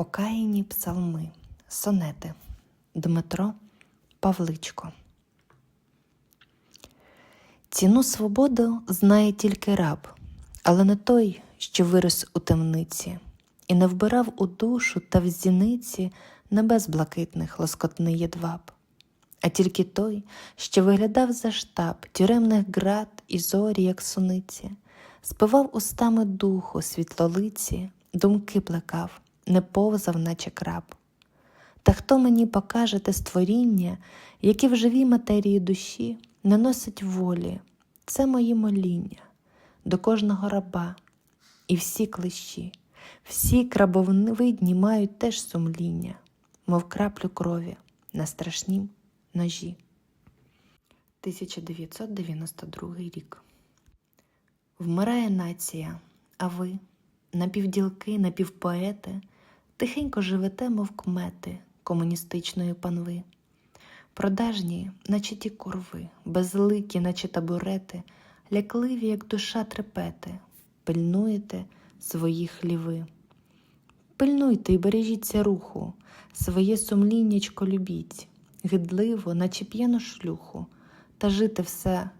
Покаяні псалми, сонети Дмитро Павличко. Ціну свободи знає тільки раб, але не той, що вирос у темниці, і не вбирав у душу та в зіниці небес блакитних лоскотний єдваб, а тільки той, що виглядав за штаб тюремних град і зорі, як суниці, спивав устами духу світлолиці, думки плекав, не повзав, наче краб. Та хто мені покаже те створіння, яке в живій матерії душі не носить волі, це мої моління до кожного раба, і всі клещі, всі крабовидні мають теж сумління, мов краплю крові на страшнім ножі. 1992 рік. Вмирає нація, а ви, напівділки, напівпоети, тихенько живете, мов кмети комуністичної панви. Продажні, наче ті курви, безликі, наче табурети, лякливі, як душа трепети, пильнуєте свої хліви. Пильнуйте і бережіться руху, своє сумліннячко любіть, гидливо, наче п'яну шлюху, та жити все